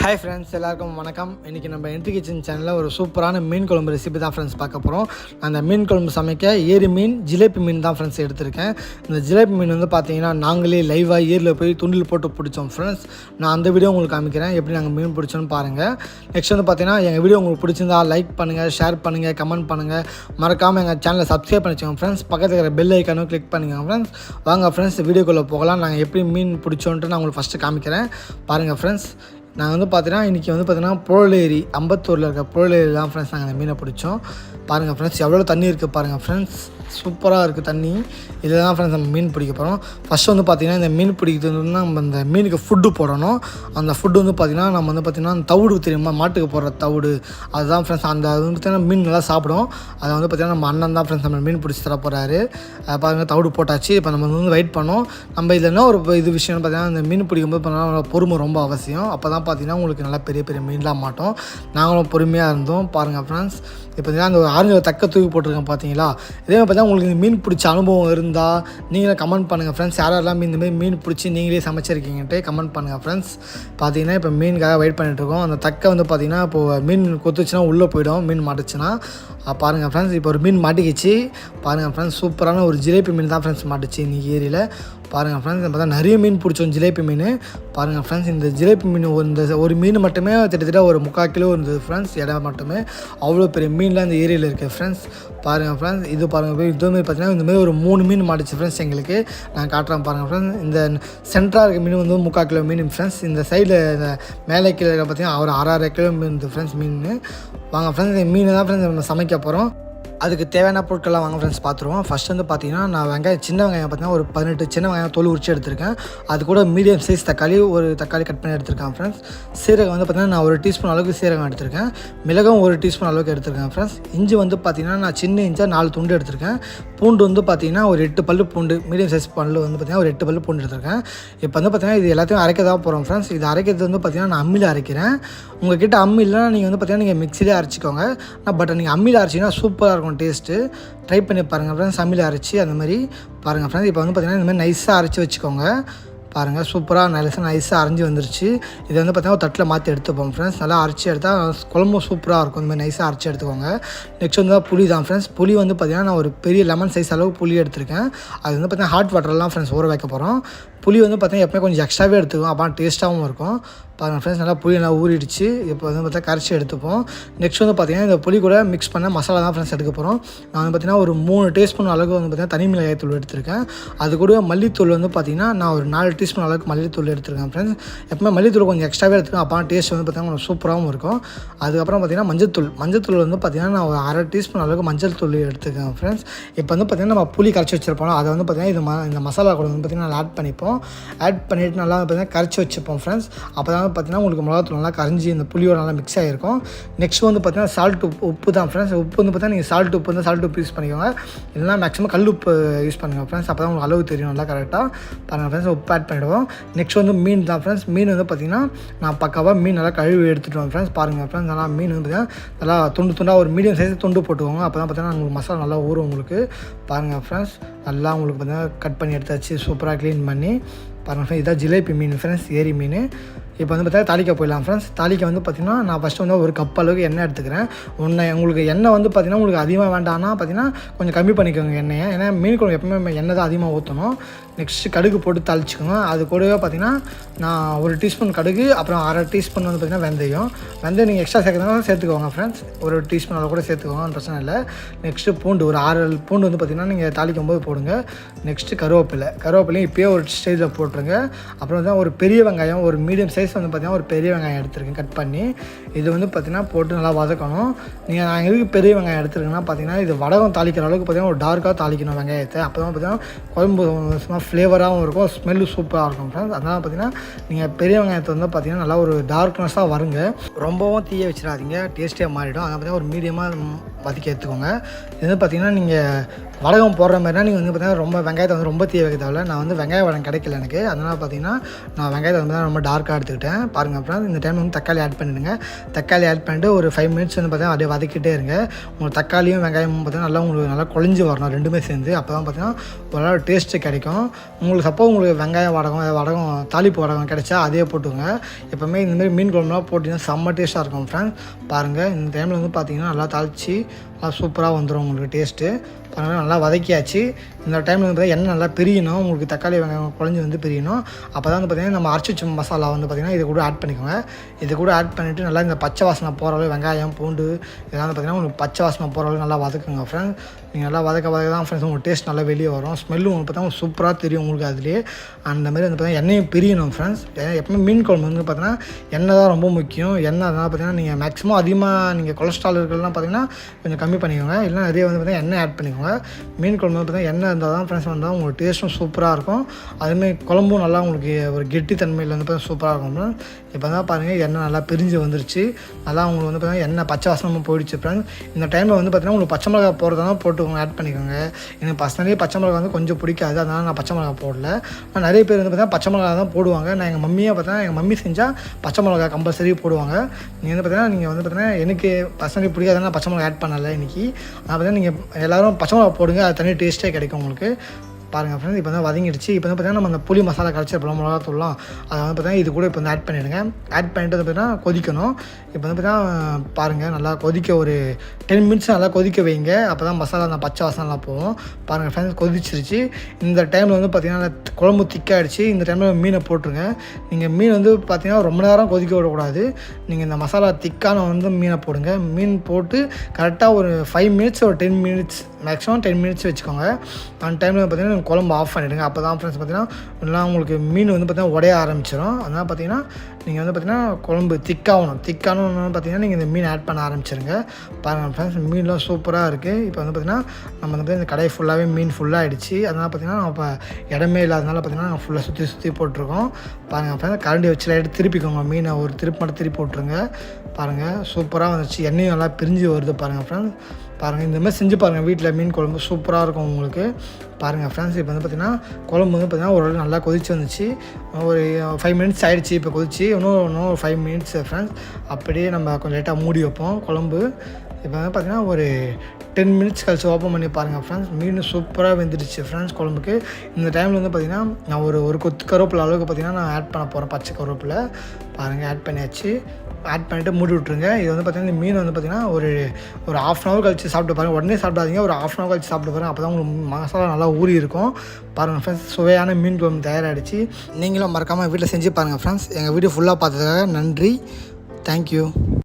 Hi friends எல்லாருக்கும் வணக்கம். இன்றைக்கி நம்ம என்ட்ரி கிச்சன் சேனலில் ஒரு சூப்பரான மீன் குழம்பு ரெசிபி தான் ஃப்ரெண்ட்ஸ் பார்க்க போகிறோம் அந்த மீன் குழம்பு சமைக்க ஏரி மீன் ஜிலேபி மீன் தான் ஃப்ரெண்ட்ஸ் எடுத்திருக்கேன். இந்த ஜிலேபி மீன் வந்து பார்த்தீங்கன்னா நாங்களே லைவாக ஏரியில் போய் துண்டில் போட்டு பிடிச்சோம் ஃப்ரெண்ட்ஸ் நான் அந்த வீடியோ உங்களுக்கு காமிக்கிறேன் எப்படி நாங்கள் மீன் பிடிச்சோன்னு பாருங்கள் நெக்ஸ்ட் வந்து பார்த்தீங்கன்னா எங்கள் வீடியோ உங்களுக்கு பிடிச்சிருந்தா லைக் பண்ணுங்கள் ஷேர் பண்ணுங்கள் கமெண்ட் பண்ணுங்கள் மறக்காமல் எங்கள் சேனலை சப்ஸ்கிரைப் பண்ணி ஃப்ரெண்ட்ஸ் பக்கத்தில் இருக்கிற பெல் ஐக்கானும் கிளிக் பண்ணுங்கள் ஃப்ரெண்ட்ஸ் வாங்க ஃப்ரெண்ட்ஸ் வீடியோக்குள்ளே போகலாம். நாங்கள் எப்படி மீன் பிடிச்சோன்ட்டு நான் உங்களுக்கு ஃபஸ்ட்டு காமிக்கிறேன். பாருங்கள் ஃப்ரெண்ட்ஸ் நாங்கள் வந்து பார்த்தீங்கன்னா இன்றைக்கி வந்து பார்த்தீங்கன்னா புழலேரி அம்பத்தூரில் இருக்க புழலேரி தான் ஃப்ரெண்ட்ஸ் நாங்கள் அந்த மீனை பிடிச்சோம். பாருங்கள் ஃப்ரெண்ட்ஸ் எவ்வளோ தண்ணி இருக்குது பாருங்கள் ஃப்ரெண்ட்ஸ் சூப்பராக இருக்குது தண்ணி. இதில் தான் ஃப்ரெண்ட்ஸ் நம்ம மீன் பிடிக்க போகிறோம் ஃபஸ்ட்டு வந்து பார்த்திங்கன்னா இந்த மீன் பிடிக்கிறதுனா நம்ம இந்த மீனுக்கு ஃபுட்டு போடணும். அந்த ஃபுட்டு வந்து பார்த்திங்கன்னா நம்ம வந்து பார்த்திங்கன்னா அந்த தவிடு தெரியுமா? மாட்டுக்கு போடுற தவிடு. அதுதான் ஃப்ரெண்ட்ஸ் அந்த அது வந்து பார்த்திங்கன்னா மீன் நல்லா சாப்பிடும். அதை வந்து பார்த்திங்கன்னா நம்ம அண்ணன் தான் ஃப்ரெண்ட்ஸ் நம்ம மீன் பிடிச்சி தர போகிறாரு பாருங்கள் தவிடு போட்டாச்சு. இப்போ நம்ம வந்து வெயிட் பண்ணோம். நம்ம இதில் என்ன ஒரு இது விஷயம்னு பார்த்தீங்கன்னா இந்த மீன் பிடிக்கும்போது பார்த்தீங்கன்னா பொறுமை ரொம்ப அவசியம். அப்போ தான் பார்த்தீங்கன்னா உங்களுக்கு நல்லா பெரிய பெரிய மீன்லாம் மாட்டோம். நாங்களும் பொறுமையாக இருந்தோம். பாருங்கள் ஃப்ரெண்ட்ஸ் இப்போ பார்த்தீங்கன்னா அந்த ஆரஞ்சு தக்க தூக்கி போட்டிருக்கேன் பார்த்தீங்களா இதே மாதிரி தான் உங்களுக்கு இந்த மீன் பிடிச்ச அனுபவம் இருந்தால் நீங்களே கமெண்ட் பண்ணுங்கள் ஃப்ரெண்ட்ஸ் யாரெல்லாம் இந்த மாதிரி மீன் பிடிச்சி நீங்களே சமைச்சிருக்கீங்கன்ட்டு கமெண்ட் பண்ணுங்கள் ஃப்ரெண்ட்ஸ் பார்த்தீங்கன்னா இப்போ மீனுக்காக வெயிட் பண்ணிட்டு இருக்கோம் அந்த தக்கை வந்து பார்த்தீங்கன்னா இப்போது மீன் கொத்துச்சுன்னா உள்ளே போயிடும் மீன் மாட்டுச்சுன்னா. பாருங்கள் ஃப்ரெண்ட்ஸ் இப்போ ஒரு மீன் மாட்டிக்கிச்சு. பாருங்கள் ஃப்ரெண்ட்ஸ் சூப்பரான ஒரு ஜிலேபி மீன் தான் ஃப்ரெண்ட்ஸ் மாட்டுச்சு இன்றைக்கி ஏரியில். பாருங்கள் ஃப்ரெண்ட்ஸ் பார்த்தா நிறைய மீன் பிடிச்சோம் ஜிலேபி மீன். பாருங்கள் ஃப்ரெண்ட்ஸ் இந்த ஜிலேபி மீன் ஒரு இந்த ஒரு மீன் மட்டுமே கிட்டத்தட்ட ஒரு முக்கால் கிலோ இருந்தது ஃப்ரெண்ட்ஸ் இடம் மட்டுமே. அவ்வளோ பெரிய மீன்லாம் இந்த ஏரியாவில் இருக்குது ஃப்ரெண்ட்ஸ் பாருங்கள் ஃப்ரெண்ட்ஸ் இது பாருங்கள் இதுமாரி பார்த்தீங்கன்னா இந்த மாதிரி ஒரு மூணு மீன் மாட்டுச்சு ஃப்ரெண்ட்ஸ் எங்களுக்கு. நான் காட்டுறேன் பாருங்கள் ஃப்ரெண்ட்ஸ் இந்த சென்ட்ராக இருக்க மீன் வந்து முக்கால் கிலோ மீன் ஃப்ரெண்ட்ஸ் இந்த சைடில் இந்த மேலே கீழே பார்த்தீங்கன்னா ஒரு அரை கிலோ மீன் ஃப்ரெண்ட்ஸ் மீன். வாங்க ஃப்ரெண்ட்ஸ் இந்த மீன் தான் ஃப்ரெண்ட்ஸ் நம்ம சமைக்க போகிறோம் அதுக்கு தேவையான பொருட்கள்லாம் வாங்க ஃப்ரெண்ட்ஸ் பார்த்துருவோம். ஃபஸ்ட் வந்து பார்த்தீங்கன்னா நான் வெங்காயம் சின்ன வெங்காயம் பார்த்தீங்கன்னா ஒரு பதினெட்டு சின்ன வெங்காயம் தோல் உரிச்சு எடுத்திருக்கேன். அது கூட மீடியம் சைஸ் தக்காளி ஒரு தக்காளி கட் பண்ணி எடுத்திருக்கேன் ஃப்ரெண்ட்ஸ் சீரகம் வந்து பார்த்தீங்கன்னா நான் ஒரு டீஸ்பூன் அளவுக்கு சீரகம் எடுத்திருக்கேன். மிளகும் ஒரு டீஸ்பூன் அளவுக்கு எடுத்திருக்கேன் ஃப்ரெண்ட்ஸ் இஞ்சி வந்து பார்த்தீங்கன்னா நான் சின்ன இஞ்சாக நாலு துண்டு எடுத்திருக்கேன். பூண்டு வந்து பார்த்தீங்கன்னா ஒரு எட்டு பல்லு பூண்டு மீடியம் சைஸ் பல்லு வந்து பார்த்தீங்கன்னா ஒரு எட்டு பல்லு பூண்டு எடுத்திருக்கேன். இப்போ வந்து பார்த்தீங்கன்னா இது எல்லாத்தையும் அரைக்க தான் போகிறோம் ஃப்ரெண்ட்ஸ் இது அரைக்கிறது வந்து பார்த்தீங்கன்னா நான் அம்மியில் அரைக்கிறேன். உங்ககிட்ட அம்மி இல்லைன்னா நீங்கள் வந்து பார்த்தீங்கன்னா நீங்கள் மிக்சிலே அரைச்சிக்கோங்க. நான் பட் நீங்கள் அம்மியில் அரைச்சிங்கன்னா சூப்பராக இருக்கும் டேஸ்ட்டு ட்ரை பண்ணி பாருங்கள் ஃப்ரெண்ட்ஸ் சமையல் அரைச்சி அந்த மாதிரி பாருங்கள் ஃப்ரெண்ட்ஸ் இப்போ வந்து பார்த்தீங்கன்னா இந்த மாதிரி நைஸாக அரைச்சி வச்சுக்கோங்க. பாருங்கள் சூப்பராக நல்லா நைஸாக அரைஞ்சி வந்துருச்சு. இது வந்து பார்த்தீங்கன்னா ஒரு தட்டில் மாற்றி எடுத்துப்போம் ஃப்ரெண்ட்ஸ் நல்லா அரைச்சி எடுத்தால் குழம்பும் சூப்பராக இருக்கும். இந்த மாதிரி நைஸாக அரைச்சி எடுத்துக்கோங்க. நெக்ஸ்ட் வந்து புளி தான் ஃப்ரெண்ட்ஸ் புளி வந்து பார்த்திங்கன்னா நான் ஒரு பெரிய லெமன் சைஸ் அளவு புளி எடுத்திருக்கேன். அது வந்து பார்த்தீங்கன்னா ஹாட் வாட்டர்லாம் ஃப்ரெண்ட்ஸ் ஊற வைக்க போகிறோம் புளி வந்து பார்த்தீங்கன்னா எப்பவுமே கொஞ்சம் எக்ஸ்ட்ராவே எடுத்துக்கும் அப்போ டேஸ்ட்டாகவும் இருக்கும். பாருங்கள் ஃப்ரெண்ட்ஸ் நல்லா புளி நல்லா ஊறிடுச்சு இப்போ வந்து பார்த்தா கரைச்சி எடுத்துப்போம் நெக்ஸ்ட் வந்து பார்த்தீங்கன்னா இந்த புளி கூட மிக்ஸ் பண்ண மசாலா தான் ஃப்ரெண்ட்ஸ் எடுக்க போகிறோம் நான் வந்து பார்த்தீங்கன்னா ஒரு மூணு டீஸ்பூன் அளவுக்கு வந்து பார்த்தீங்கன்னா தனி மிளகாய் தூள் எடுத்திருக்கேன் அது கூட மல்லித்தூள் வந்து பார்த்தீங்கன்னா நான் ஒரு நாலு டீஸ்பூன் அளவுக்கு மல்லித்தூள் எடுத்திருக்கேன் ஃப்ரெண்ட்ஸ் எப்பவுமே மல்லித்தூள் கொஞ்சம் எக்ஸ்ட்ராவே எடுத்துக்கணும் அப்போ டேஸ்ட் வந்து பார்த்தீங்கன்னா கொஞ்சம் சூப்பராகவும் இருக்கும் அதுக்கப்புறம் பார்த்தீங்கன்னா மஞ்சத்தூள் மஞ்சத்தூள் வந்து பார்த்திங்கன்னா நான் ஒரு அரை டீஸ்பூன் அளவுக்கு மஞ்சள் தூள் எடுத்துக்கேன் ஃப்ரெண்ட்ஸ் இப்போ வந்து பார்த்தீங்கன்னா நம்ம புளி கரைச்சி வச்சிருப்போம் அதை வந்து பார்த்தீங்கன்னா இது ம இந்த மசாலா கூட வந்து பார்த்தீங்கன்னா ஆட் பண்ணிப்போம் ஆட் பண்ணிவிட்டு நல்லா பார்த்தீங்கன்னா கரைச்சி வச்சுப்போம் ஃப்ரெண்ட்ஸ் அப்போ தான் பார்த்தீங்கன்னா உங்களுக்கு மிளகாத்தூள் நல்லா கரைஞ்சி இந்த புளியோட நல்லா மிக்ஸ் ஆகிருக்கும். நெக்ஸ்ட் வந்து பார்த்தீங்கன்னா சால்ட் உப்பு உப்பு தான் ஃப்ரெண்ட்ஸ் உப்பு வந்து பார்த்தீங்கன்னா நீங்கள் சால்ட் உப்பு வந்து சால்ட் உப்பு யூஸ் பண்ணிக்கோங்க. இல்லைனா மேக்ஸிமம் கல் உப்பு யூஸ் பண்ணுங்கள் ஃப்ரெண்ட்ஸ் அப்போ தான் உங்களுக்கு அளவு தெரியும் நல்லா கரெக்டாக பாருங்கள் ஃப்ரெண்ட்ஸ் உப்பு ஆட் பண்ணிவிடுவோம் நெக்ஸ்ட் வந்து மீன் தான் ஃப்ரெண்ட்ஸ் மீன் வந்து பார்த்தீங்கன்னா நான் பக்காவாக மீன் நல்லா கழுவி எடுத்துகிட்டு ஃப்ரெண்ட்ஸ் பாருங்கள் ஃப்ரெண்ட்ஸ் நல்லா மீன் வந்து பார்த்தீங்கன்னா நல்லா துண்டு துண்டாக ஒரு மீடியம் சைஸ் துண்டு போட்டுக்கோங்க. அப்போ தான் பார்த்தீங்கன்னா உங்களுக்கு மசாலா நல்லா ஊறும் உங்களுக்கு. பாருங்கள் ஃப்ரெண்ட்ஸ் நல்லா உங்களுக்கு பார்த்தீங்கன்னா கட் பண்ணி எடுத்தாச்சு. சூப்பராக க்ளீன் பண்ணி. பாருங்கள் ஃப்ரெண்ட்ஸ் இதான் ஜிலேபி மீன் ஃப்ரெண்ட்ஸ் ஏரி மீன். இப்போ வந்து பார்த்தீங்கன்னா தாளிக்க போயிடலாம் ஃப்ரெண்ட்ஸ் தாளிக்க வந்து பார்த்திங்கன்னா நான் ஃபஸ்ட்டு வந்து ஒரு கப் அளவுக்கு எண்ணெய் எடுத்துக்கிறேன். ஒன்றை உங்களுக்கு எண்ணெய் வந்து பார்த்திங்கன்னா உங்களுக்கு அதிகமாக வேண்டாம்னா பார்த்தீங்கன்னா கொஞ்சம் கம்மி பண்ணிக்கோங்க எண்ணெயை. ஏன்னா மீன் குழம்பு எப்பவுமே எண்ணெய் தான் அதிகமாக ஊற்றணும் நெக்ஸ்ட்டு கடுகு போட்டு தாளிச்சுக்கோங்க. அது கூடவே பார்த்திங்கன்னா நான் ஒரு டீஸ்பூன் கடுகு அப்புறம் அரை டீஸ்பூன் வந்து பார்த்திங்கன்னா வெந்தயம். வெந்தயம் நீங்கள் எக்ஸ்ட்ரா சேர்க்குறதுனால சேர்த்துக்கோங்க ஃப்ரெண்ட்ஸ் ஒரு டீஸ்பூன் அளவு கூட சேர்த்துக்கோங்க பிரச்சனை இல்லை. நெக்ஸ்ட்டு பூண்டு ஒரு ஆறு பூண்டு வந்து பார்த்திங்கன்னா நீங்கள் தாளிக்கும் போது போடுங்க. நெக்ஸ்ட்டு கருவேப்பிலை. கருவேப்பிலையும் இப்போயே ஒரு ஸ்டேஜில் போட்டுருங்க. அப்புறம் வந்து ஒரு பெரிய வெங்காயம் ஒரு மீடியம் சைஸ் வந்து பார்த்திங்கன்னா ஒரு பெரிய வெங்காயம் எடுத்துருக்கேன். கட் பண்ணி இது வந்து பார்த்திங்கன்னா போட்டு நல்லா வதக்கணும். நீங்கள் நான் எதுக்கு பெரிய வெங்காயம் எடுத்துருக்கேன்னா பார்த்திங்கன்னா இது வடகம் தாளிக்கிற அளவுக்கு பார்த்திங்கன்னா ஒரு டார்க்காக தாளிக்கணும் வெங்காயத்தை. அப்போ தான் பார்த்திங்கன்னா குழம்பு சும்மா ஃப்ளேவராகவும் இருக்கும் ஸ்மெல்லு சூப்பராக இருக்கும் ஃப்ரெண்ட்ஸ் அதனால் பார்த்தீங்கன்னா நீங்கள் பெரிய வெங்காயத்தை வந்து பார்த்திங்கன்னா நல்லா ஒரு டார்க்னஸாக வருங்க. ரொம்பவும் தீய வச்சிடாதீங்க டேஸ்ட்டே மாறிடும். அதனால் பார்த்தீங்கன்னா ஒரு மீடியமாக வதக்கி எடுத்துக்கோங்க. இது வந்து பார்த்திங்கன்னா நீங்கள் வடகம் போடுற மாதிரினா நீங்கள் வந்து பார்த்தீங்கன்னா ரொம்ப வெங்காயத்தை வந்து ரொம்ப தீய வைக்க தேவையில்ல. நான் வந்து வெங்காய வடகம் கிடைக்கல எனக்கு. அதனால் பார்த்தீங்கன்னா நான் வெங்காயத்தை வந்து ரொம்ப டார்க்காக எடுத்துக்கிட்டேன். பாருங்கள் அப்புறம் இந்த டைம் வந்து தக்காளி ஆட் பண்ணிடுங்க. தக்காளி ஆட் பண்ணிட்டு ஒரு ஃபைவ் மினிட்ஸ் வந்து பார்த்தீங்கன்னா அப்படியே வதக்கிட்டே இருங்க. உங்களுக்கு தக்காளியும் வெங்காயமும் பார்த்தீங்கன்னா நல்லா உங்களுக்கு நல்லா குழஞ்சி வரணும். ரெண்டுமே சேர்ந்து அப்போ தான் பார்த்தீங்கன்னா ஒரு நல்ல டேஸ்ட்டு கிடைக்கும். உங்களுக்கு சப்போ உங்களுக்கு வெங்காயம் வடகம் வடகம் தாளிப்பு வடகம் கிடைச்சா அதே போட்டுங்க எப்போவுமே இந்தமாரி மீன் குழம்புலாம் போட்டிங்கன்னா செம்ம டேஸ்ட்டாக இருக்கும் ஃப்ரெண்ட்ஸ் பாருங்கள் இந்த டைமில் வந்து பார்த்தீங்கன்னா நல்லா தாளித்து நல்லா சூப்பராக வந்துடும் உங்களுக்கு டேஸ்ட்டு அதனால் நல்லா வதக்கியாச்சு. இந்த டைமில் வந்து பார்த்தீங்கன்னா எண்ணெய் நல்லா பிரியணும். உங்களுக்கு தக்காளி வெங்காயம் குழஞ்சி வந்து பிரியணும். அப்போ தான் வந்து பார்த்திங்கன்னா நம்ம அரைச்சி வச்ச மசாலா வந்து பார்த்திங்கன்னா இது கூட ஆட் பண்ணிக்கோங்க. இது கூட ஆட் பண்ணிவிட்டு நல்லா இந்த பச்சை வாசனை போகிற அளவு வெங்காயம் பூண்டு இதெல்லாம் வந்து பார்த்திங்கன்னா உங்களுக்கு பச்சை வாசனை போகிற அளவு நல்லா வதக்குங்க ஃப்ரெண்ட்ஸ் நீங்கள் நல்லா வதக்க வதக்க தான் ஃப்ரெண்ட்ஸ் உங்களுக்கு டேஸ்ட் நல்லா வெளியே வரும். ஸ்மெல்லும் உங்களுக்கு பார்த்தா சூப்பராக தெரியும் உங்களுக்கு அதுலேயே. அந்த மாதிரி வந்து பார்த்தீங்கன்னா எண்ணெயும் பிரியணும் ஃப்ரெண்ட்ஸ் எப்பவுமே மீன் குழம்பு வந்து பார்த்தீங்கன்னா எண்ணெய் தான் ரொம்ப முக்கியம். எண்ணெய் அதனால் பார்த்தீங்கன்னா நீங்கள் மேக்ஸிமம் அதிகமாக நீங்கள் கொலஸ்ட்ரால் இருக்கிறதுலாம் பார்த்தீங்கன்னா கொஞ்சம் கம்மி கம்மி பண்ணிக்கோங்க. இல்லைனா நிறைய வந்து பார்த்தீங்கன்னா எண்ணெய் ஆட் பண்ணிக்கோங்க. மீன் குழம்பு வந்து பார்த்தீங்கன்னா எண்ணெய் இருந்தால் தான் ஃப்ரெண்ட்ஸ் வந்தால் உங்களுக்கு டேஸ்ட்டும் சூப்பராக இருக்கும். அதுமாதிரி குழம்பும் நல்லா உங்களுக்கு ஒரு கெட்டி தன்மையில் வந்து பார்த்தீங்கன்னா சூப்பராக இருக்கும் இப்போ தான் பாருங்கள் எண்ணெய் நல்லா பிரிஞ்சு வந்துருச்சு. நல்லா உங்களுக்கு வந்து பார்த்தீங்கன்னா எண்ணெய் பச்சை வாசனமும் போயிடுச்சு ஃப்ரெண்ட்ஸ் இந்த டைமில் வந்து பார்த்தீங்கன்னா உங்களுக்கு பச்சை மிளகா போடுறதுனா போட்டுக்கோங்க ஆட் பண்ணிக்கோங்க. எனக்கு பர்சனலி பச்சை மிளகா வந்து கொஞ்சம் பிடிக்காது. அதனால் நான் பச்சை மிளகா போடல. ஆனால் நிறைய பேர் வந்து பார்த்தீங்கன்னா பச்சை மிளகா தான் போடுவாங்க. நான் எங்கள் மம்மியாக பார்த்தீங்கன்னா எங்கள் மம்மி செஞ்சால் பச்சை மிளகா கம்பல்சரி போடுவாங்க. நீங்கள் வந்து பார்த்தீங்கன்னா நீங்கள் வந்து பார்த்தீங்கன்னா எனக்கு பர்சனலி பிடிக்காதுன்னா பச்சை மிளகா ஆட் பண்ணலை. இன்றைக்கி நான் தான் நீங்கள் எல்லோரும் பச்சை மிளகா போடுங்க. அது தனி டேஸ்ட்டே கிடைக்கும் உங்களுக்கு. பாருங்கள் ஃப்ரெண்ட்ஸ் இப்போ தான் வதங்கிடுச்சு. இப்போ வந்து பார்த்தீங்கன்னா நம்ம அந்த புளி மசாலா கரைச்சிருப்போம் மிளகாத்தூள்லாம். அதை வந்து பார்த்தீங்கன்னா இது கூட இப்போ வந்து ஆட் பண்ணிடுங்க. ஆட் பண்ணிட்டு வந்து பார்த்தீங்கன்னா கொதிக்கணும். இப்போ வந்து பார்த்தீங்கன்னா பாருங்கள் நல்லா கொதிக்க ஒரு டென் மினிட்ஸ் நல்லா கொதிக்க வைங்க. அப்போ தான் மசாலா அந்த பச்சை வாசனெலாம் போகும். பாருங்கள் ஃப்ரெண்ட்ஸ் கொதிச்சிருச்சு. இந்த டைமில் வந்து பார்த்தீங்கன்னா குழம்பு திக்காகிடுச்சு இந்த டைமில் மீனை போட்டுருங்க. நீங்கள் மீன் வந்து பார்த்தீங்கன்னா ரொம்ப நேரம் கொதிக்க விடக்கூடாது. நீங்கள் இந்த மசாலா திக்கான வந்து மீனை போடுங்க. மீன் போட்டு கரெக்டாக ஒரு ஃபைவ் மினிட்ஸ் ஒரு ten minutes maximum ten minutes வச்சுக்கோங்க. அந்த டைமில் பார்த்தீங்கன்னா குழம்பு ஆஃப் பண்ணிவிடுங்க அப்போ தான் ஃப்ரெண்ட்ஸ் பார்த்தீங்கன்னா எல்லாம் உங்களுக்கு மீன் வந்து பார்த்தீங்கன்னா உடைய ஆரம்பிச்சிடும் அதனால் பார்த்தீங்கன்னா நீங்கள் வந்து பார்த்தீங்கன்னா குழம்பு திக்காகணும் திக்கானு பார்த்தீங்கன்னா நீங்கள் இந்த மீன் ஆட் பண்ண ஆரம்பிச்சிருங்க. பாருங்கள் ஃப்ரெண்ட்ஸ் மீன்லாம் சூப்பராக இருக்குது இப்போ வந்து பார்த்தீங்கன்னா நம்ம வந்து இந்த கடை ஃபுல்லாகவே மீன் ஃபுல்லாக ஆகிடுச்சு அதனால் பார்த்தீங்கன்னா நம்ம இப்போ இடமே இல்லாதனால பார்த்தீங்கன்னா நாங்கள் ஃபுல்லாக சுற்றி சுற்றி போட்டிருக்கோம். பாருங்கள் ஃப்ரெண்ட்ஸ் கரண்டி வச்சு லைட்டு திருப்பிக்கோங்க. மீனை ஒரு திருப்பி மட்டும் திருப்பி போட்டுருங்க. பாருங்கள் சூப்பராக வந்துச்சு. எண்ணெயும் நல்லா பிரிஞ்சு வருது பாருங்கள் ஃப்ரெண்ட்ஸ் பாருங்கள் இந்த மாதிரி செஞ்சு பாருங்கள் வீட்டில் மீன் குழம்பு சூப்பராக இருக்கும் உங்களுக்கு. பாருங்கள் ஃப்ரெண்ட்ஸ் இப்போ வந்து பார்த்திங்கன்னா குழம்பு வந்து பார்த்திங்கன்னா ஒரு நல்லா கொதிச்சு வந்துச்சு. ஒரு ஃபைவ் மினிட்ஸ் ஆகிடுச்சு இப்போ கொதிச்சு. இன்னும் இன்னும் ஒரு ஃபைவ் மினிட்ஸ் ஃப்ரெண்ட்ஸ் அப்படியே நம்ம கொஞ்சம் லேட்டாக மூடி வைப்போம் குழம்பு. இப்போ வந்து பார்த்திங்கன்னா ஒரு டென் மினிட்ஸ் கழிச்சு ஓப்பன் பண்ணி பாருங்கள் ஃப்ரெண்ட்ஸ் மீன் சூப்பராக வெந்துடுச்சு ஃப்ரெண்ட்ஸ் குழம்புக்கு. இந்த டைமில் வந்து பார்த்திங்கன்னா நான் ஒரு ஒரு கொத்து கருவேப்பில் அளவுக்கு பார்த்திங்கன்னா நான் ஆட் பண்ண போகிறேன் பச்சை கருவேப்பில். பாருங்கள் ஆட் பண்ணியாச்சு. ஆட் பண்ணிவிட்டு மூடி விட்ருங்க இது வந்து பார்த்திங்கன்னா இந்த மீன் வந்து பார்த்திங்கன்னா ஒரு ஒரு ஆஃப் அன் ஹவர் கழிச்சு சாப்பிட்டு பாருங்கள் உடனே சாப்பிடாதீங்க. ஒரு ஆஃப் அன் ஹவர் கழிச்சு சாப்பிட்டு பாருங்கள் அப்போ தான் உங்களுக்கு மசாலா நல்லா ஊறி இருக்கும். பாருங்கள் ஃப்ரெண்ட்ஸ் சுவையான மீன் குழம்பு தயாராகிடுச்சு நீங்களும் மறக்காமல் வீட்டில் செஞ்சு பாருங்கள் ஃப்ரெண்ட்ஸ் எங்கள் வீடியோ ஃபுல்லாக பார்த்ததுக்காக நன்றி. தேங்க்யூ